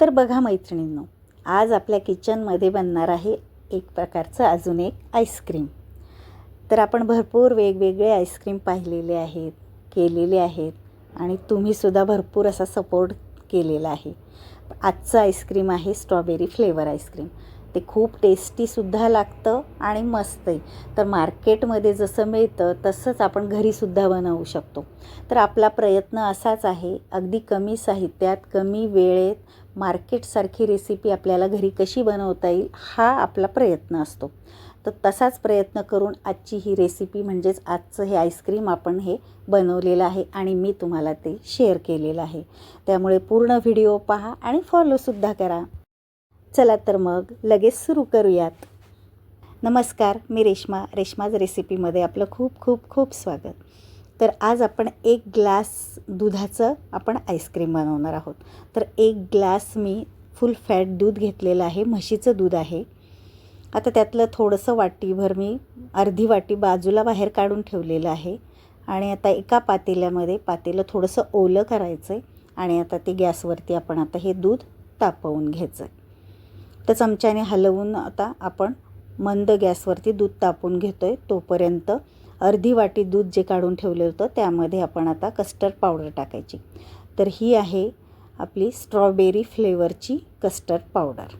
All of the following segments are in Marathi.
तर बघा मैत्रिणींनो आज आपल्या किचनमध्ये बनणार आहे एक प्रकारचं अजून एक आईस्क्रीम. तर आपण भरपूर वेगवेगळे आईस्क्रीम पाहिलेले आहेत केलेले आहेत आणि तुम्हीसुद्धा भरपूर असा सपोर्ट केलेला आहे. आजचं आईस्क्रीम आहे स्ट्रॉबेरी फ्लेवर आईस्क्रीम. ते खूप टेस्टीसुद्धा लागतं आणि मस्त आहे तर मार्केटमध्ये जसं मिळतं तसंच आपण घरीसुद्धा बनवू शकतो. तर आपला प्रयत्न असाच आहे अगदी कमी साहित्यात कमी वेळेत मार्केटसारखी रेसिपी आपल्याला घरी कशी बनवता येईल हा आपला प्रयत्न असतो. तर तसाच प्रयत्न करून आजची ही रेसिपी म्हणजेच आजचं हे आईस्क्रीम आपण हे बनवलेलं आहे आणि मी तुम्हाला ते शेअर केलेलं आहे. त्यामुळे पूर्ण व्हिडिओ पहा आणि फॉलोसुद्धा करा. चला तर मग लगेच सुरू करूयात. नमस्कार मी रेश्मा. रेश्माज रेसिपीमध्ये आपलं खूप खूप खूप स्वागत. तर आज आपण एक ग्लास दुधाचं आपण आईस्क्रीम बनवणार आहोत. तर एक ग्लास मी फुल फॅट दूध घेतलेलं आहे म्हशीचं दूध आहे. आता त्यातलं थोडंसं वाटीभर मी अर्धी वाटी बाजूला बाहेर काढून ठेवलेलं आहे. आणि आता एका पातेल्यामध्ये पातेलं थोडंसं ओलं करायचं आहे आणि आता ते गॅसवरती आपण आता हे दूध तापवून घ्यायचं आहे तर चमच्याने हलवून आता आपण मंद गॅसवरती दूध तापून घेतो आहे तोपर्यंत अर्धी वाटी दूध जे काढून ठेवलं होतं त्यामध्ये आपण आता कस्टर्ड पावडर टाकायची. तर ही आहे आपली स्ट्रॉबेरी फ्लेवरची कस्टर्ड पावडर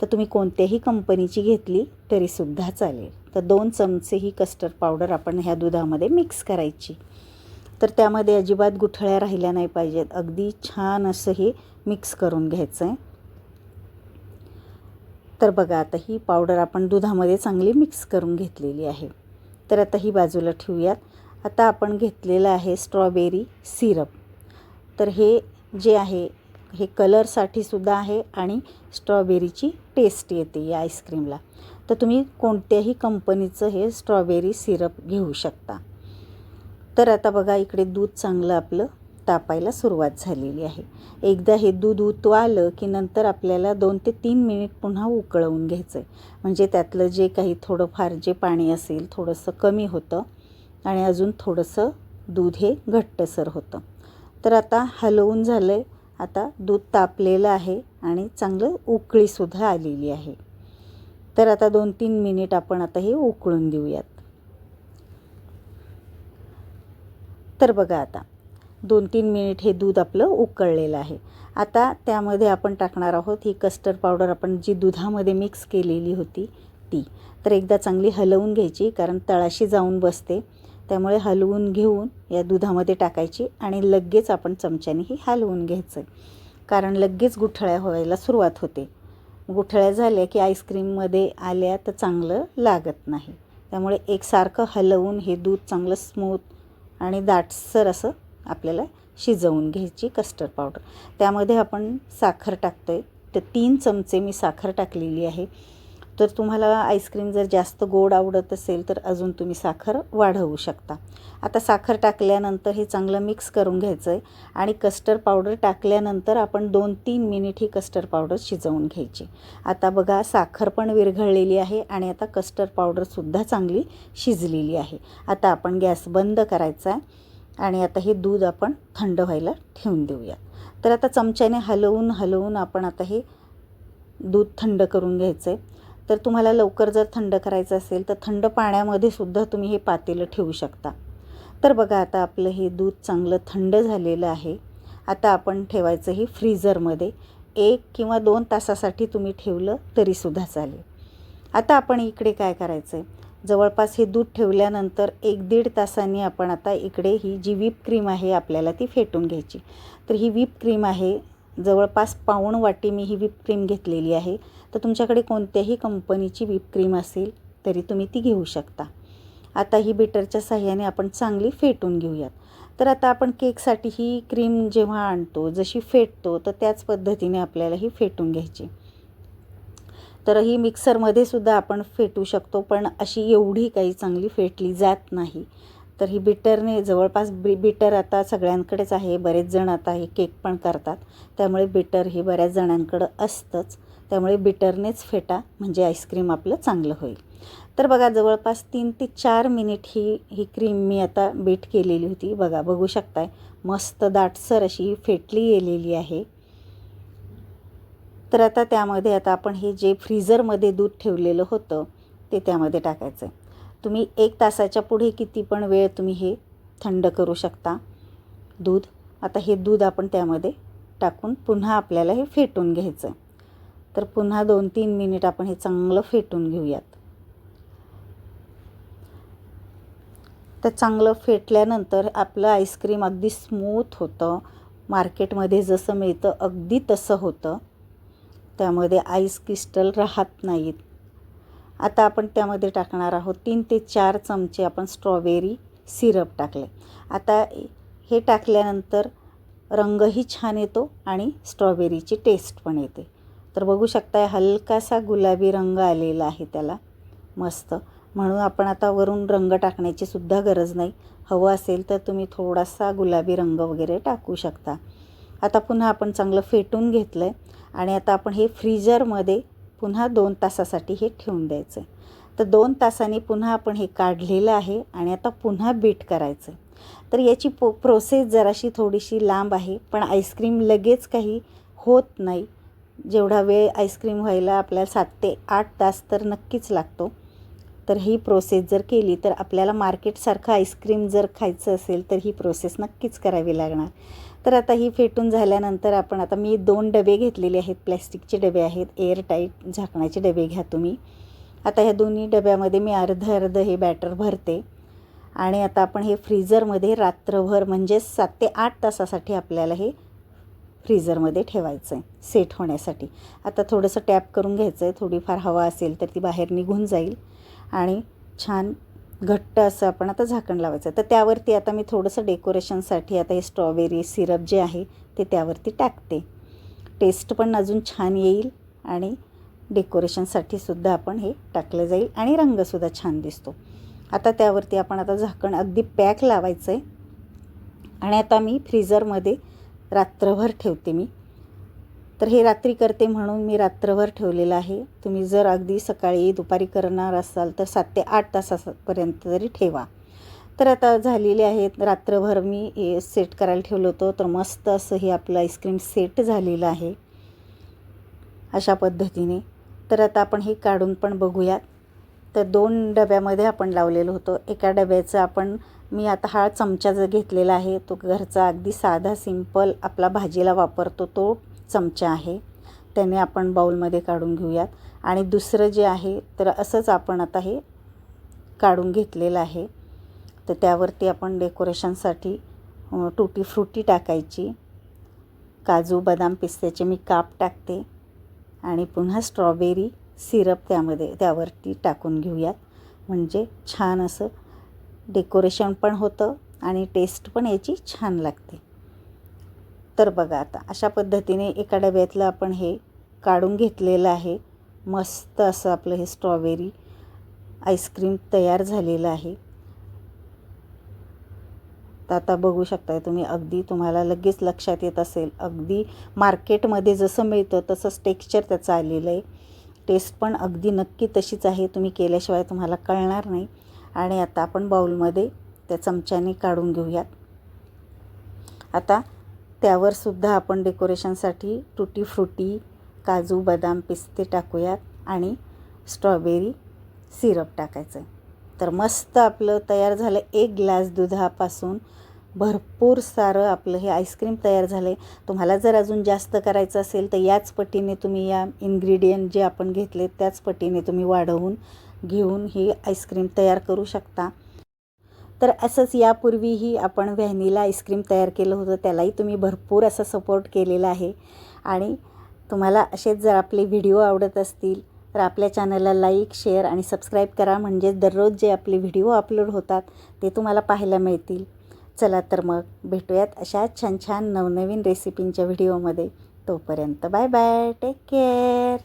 तर तुम्ही कोणत्याही कंपनीची घेतली तरीसुद्धा चालेल. तर दोन चमचे ही कस्टर्ड पावडर आपण ह्या दुधामध्ये मिक्स करायची. तर त्यामध्ये अजिबात गुठळ्या राहिल्या नाही पाहिजेत. अगदी छान असं हे मिक्स करून घ्यायचं आहे तर बघा आता ही पावडर आपण दुधामध्ये चांगली मिक्स करून घेतलेली आहे. तर आता ही बाजूला ठेवूयात. आता आपण घेतलेलं आहे स्ट्रॉबेरी सिरप. तर हे जे आहे हे कलरसाठी सुद्धा आहे आणि स्ट्रॉबेरीची टेस्ट येते या आईस्क्रीमला. तर तुम्ही कोणत्याही कंपनीचं हे स्ट्रॉबेरी सिरप घेऊ शकता. तर आता बघा इकडे दूध चांगलं आपलं तापायला सुरुवात झालेली आहे. एकदा हे दूध उतवालं की नंतर आपल्याला दोन ते तीन मिनिट पुन्हा उकळवून घ्यायचं आहे म्हणजे त्यातलं जे काही थोडंफार जे पाणी असेल थोडंसं कमी होतं आणि अजून थोडंसं दूध हे घट्टसर होतं. तर आता हलवून झालं आहे आता दूध तापलेलं आहे आणि चांगलं उकळीसुद्धा आलेली आहे. तर आता दोन तीन मिनिट आपण आता हे उकळून देऊयात तर बघा आता दोन तीन मिनिट हे दूध आपलं उकळलेलं आहे. आता त्यामध्ये आपण टाकणार आहोत ही कस्टर्ड पावडर आपण जी दुधामध्ये मिक्स केलेली होती ती. तर एकदा चांगली हलवून घ्यायची कारण तळाशी जाऊन बसते. त्यामुळे हलवून घेऊन या दुधामध्ये टाकायची आणि लगेच आपण चमच्याने ही हलवून घ्यायचं. कारण लगेच गुठळ्या व्हायला सुरुवात होते. गुठळ्या झाल्या की आईस्क्रीममध्ये आल्या तर चांगलं लागत नाही. त्यामुळे एकसारखं हलवून हे दूध चांगलं स्मूथ आणि दाटसर असं आपल्याला शिजवून घ्यायची कस्टर्ड पावडर त्यामध्ये आपण साखर टाकतो आहे तर तीन चमचे मी साखर टाकलेली आहे. तर तुम्हाला आईस्क्रीम जर जास्त गोड आवडत असेल तर अजून तुम्ही साखर वाढवू शकता. आता साखर टाकल्यानंतर हे चांगलं मिक्स करून घ्यायचं आहे आणि कस्टर्ड पावडर टाकल्यानंतर आपण दोन तीन मिनिट ही कस्टर्ड पावडर शिजवून घ्यायची. आता बघा साखर पण विरघळलेली आहे आणि आता कस्टर्ड पावडरसुद्धा चांगली शिजलेली आहे. आता आपण गॅस बंद करायचा आहे आणि आता हे दूध आपण थंड व्हायला ठेवून देऊया. तर आता चमच्याने हलवून हलवून आपण आता हे दूध थंड करून घ्यायचं आहे तर तुम्हाला लवकर जर थंड करायचं असेल तर थंड पाण्यामध्ये सुद्धा तुम्ही हे पातेलं ठेवू शकता. तर बघा आता आपलं हे दूध चांगलं थंड झालेलं आहे. आता आपण ठेवायचं हे फ्रीझरमध्ये. एक किंवा दोन तासासाठी तुम्ही ठेवलं तरीसुद्धा चालेल. आता आपण इकडे काय करायचं आहे जवळपास हे दूध ठेवल्यानंतर एक दीड तासांनी आपण आता इकडे ही जी व्हीप क्रीम आहे आपल्याला ती फेटून घ्यायची. तर ही व्हीप क्रीम आहे. जवळपास पाऊण वाटी मी ही व्हीप क्रीम घेतलेली आहे. तर तुमच्याकडे कोणत्याही कंपनीची व्हीप क्रीम असेल तरी तुम्ही ती घेऊ शकता. आता ही बिटरच्या साह्याने आपण चांगली फेटून घेऊयात. तर आता आपण केकसाठी ही क्रीम जेव्हा आणतो जशी फेटतो तर त्याच पद्धतीने आपल्याला ही फेटून घ्यायची. तर ही मिक्सरमध्ये सुद्धा आपण फेटू शकतो पण अशी एवढी काही चांगली फेटली जात नाही. तर ही बिटरने जवळपास बी बिटर आता सगळ्यांकडेच आहे बरेच जण आता हे केक पण करतात. त्यामुळे बिटर हे बऱ्याच जणांकडं असतंच. त्यामुळे बिटरनेच फेटा म्हणजे आईस्क्रीम आपलं चांगलं होईल. तर बघा जवळपास तीन ते चार मिनिट ही ही क्रीम मी आता बीट केलेली होती. बघा बघू शकताय मस्त दाटसर अशी फेटली गेलेली आहे. तर आता त्यामध्ये आता आपण हे जे फ्रीझरमध्ये दूध ठेवलेलं होतं ते त्यामध्ये टाकायचं आहे तुम्ही एक तासाच्या पुढे किती पण वेळ तुम्ही हे थंड करू शकता. दूध आता हे दूध आपण त्यामध्ये टाकून पुन्हा आपल्याला हे फेटून घ्यायचं आहे तर पुन्हा दोन तीन मिनिट आपण हे चांगलं फेटून घेऊयात. तर चांगलं फेटल्यानंतर आपलं आईस्क्रीम अगदी स्मूथ होतं. मार्केटमध्ये जसं मिळतं अगदी तसं होतं. त्यामध्ये आईस क्रिस्टल राहत नाहीत. आता आपण त्यामध्ये टाकणार आहोत तीन ते चार चमचे आपण स्ट्रॉबेरी सिरप टाकले. आता हे टाकल्यानंतर रंगही छान येतो आणि स्ट्रॉबेरीची टेस्ट पण येते. तर बघू शकता हलकासा गुलाबी रंग आलेला आहे त्याला. मस्त. म्हणून आपण आता वरून रंग टाकण्याची सुद्धा गरज नाही. हवं असेल तर तुम्ही थोडासा गुलाबी रंग वगैरे टाकू शकता. आता पुन्हा आपण चांगलं फेटून घेतलं आहे आणि आता आपण हे फ्रीजरमध्ये पुन्हा दोन तासासाठी हे ठेवून द्यायचं. तर दोन तासांनी पुन्हा आपण हे काढलेलं आहे आणि आता पुन्हा बीट करायचं. तर याची पो प्रोसेस जराशी थोडीशी लांब आहे पण आईस्क्रीम लगेच काही होत नाही. जेवढा वेळ आईस्क्रीम व्हायला आपल्याला सात ते आठ तास तर नक्कीच लागतो. तर ही प्रोसेस जर केली तर आपल्याला मार्केटसारखं आईस्क्रीम जर खायचं असेल तर ही प्रोसेस नक्कीच करावी लागणार. तर आता ही फेटून झाल्यानंतर आपण आता मी दोन डबे घेतलेले आहेत. प्लॅस्टिकचे डबे आहेत. एअर टाईट झाकण्याचे डबे घ्या तुम्ही. आता ह्या दोन्ही डब्यामध्ये मी अर्ध अर्ध हे बॅटर भरते. आणि आता आपण हे फ्रीजरमध्ये रात्रभर म्हणजे सात ते आठ तासासाठी आपल्याला हे फ्रीझरमध्ये ठेवायचं आहे सेट होण्यासाठी. आता थोडंसं टॅप करून घ्यायचं आहे थोडीफार हवा असेल तर ती बाहेर निघून जाईल. आणि छान घट्ट असं आपण आता झाकण लावायचं. तर त्यावरती आता मी थोडंसं डेकोरेशनसाठी आता हे स्ट्रॉबेरी सिरप जे आहे ते त्यावरती टाकते. टेस्ट पण अजून छान येईल आणि डेकोरेशनसाठी सुद्धा आपण हे टाकलं जाईल आणि रंगसुद्धा छान दिसतो. आता त्यावरती आपण आता झाकण अगदी पॅक लावायचं आहे आणि आता मी फ्रीझरमध्ये रात्रभर ठेवते मी. तर हे रात्री करते म्हणून मी रात्रभर ठेवलेलं आहे. तुम्ही जर अगदी सकाळी दुपारी करणार असाल तर सात ते आठ तासापर्यंत तरी ठेवा. तर आता झालेले आहेत रात्रभर मी हे सेट करायला ठेवलं होतं. तर मस्त असं हे आपलं आईस्क्रीम सेट झालेलं आहे. अशा पद्धतीने. तर आता आपण हे काढून पण बघूयात. तर दोन डब्यामध्ये आपण लावलेलं होतं. एका डब्याचं आपण मी आता हा चमचा जो घेतलेला आहे तो घरचा अगदी साधा सिंपल आपला भाजीला वापरतो तो. चमचा आहे. त्याने आपण बाऊलमध्ये काढून घेऊयात. आणि दुसरं जे आहे तर असंच आपण आता हे काढून घेतलेलं आहे. तर त्यावरती आपण डेकोरेशनसाठी टुटी फ्रुटी टाकायची. काजू बदाम पिस्त्याचे मी काप टाकते. आणि पुन्हा स्ट्रॉबेरी सिरप त्यामध्ये त्यावरती टाकून घेऊयात. म्हणजे छान असं डेकोरेशन पण होतं आणि टेस्ट पण याची छान लागते. तर बघा आता अशा पद्धतीने एका डब्यातलं आपण हे काढून घेतलेलं आहे. मस्त असं आपलं हे स्ट्रॉबेरी आईस्क्रीम तयार झालेलं आहे. तर आता बघू शकताय तुम्ही अगदी तुम्हाला लगेच लक्षात येत असेल. अगदी मार्केटमध्ये जसं मिळतं तसंच टेक्स्चर त्याचं आलेलं आहे. टेस्ट पण अगदी नक्की तशीच आहे. तुम्ही केल्याशिवाय तुम्हाला कळणार नाही. आणि आता आपण बाऊलमध्ये त्या चमच्याने काढून घेऊयात. आता त्यावरसुद्धा आपण डेकोरेशनसाठी टुटी फ्रुटी काजू बदाम पिस्ते टाकूयात आणि स्ट्रॉबेरी सिरप टाकायचं. आहे तर मस्त आपलं तयार झालं एक ग्लास दुधापासून. भरपूर सारं आपलं हे आईस्क्रीम तयार झालं. आहे तुम्हाला जर अजून जास्त करायचं असेल तर याच पटीने तुम्ही या इन्ग्रेडियंट जे आपण घेतले त्याच पटीने तुम्ही वाढवून घेऊन ही आईस्क्रीम तयार करू शकता. तर असंच यापूर्वीही आपण व्हॅनिला आईस्क्रीम तयार केलं होतं त्यालाही तुम्ही भरपूर असं सपोर्ट केलेला आहे. आणि तुम्हाला असेच जर आपले व्हिडिओ आवडत असतील तर आपल्या चॅनलला लाईक शेअर आणि सबस्क्राईब करा. म्हणजे दररोज जे आपले व्हिडिओ अपलोड होतात ते तुम्हाला पाहायला मिळतील. चला तर मग भेटूयात अशा छान छान नवनवीन रेसिपींच्या व्हिडिओमध्ये तोपर्यंत बाय बाय टेक केअर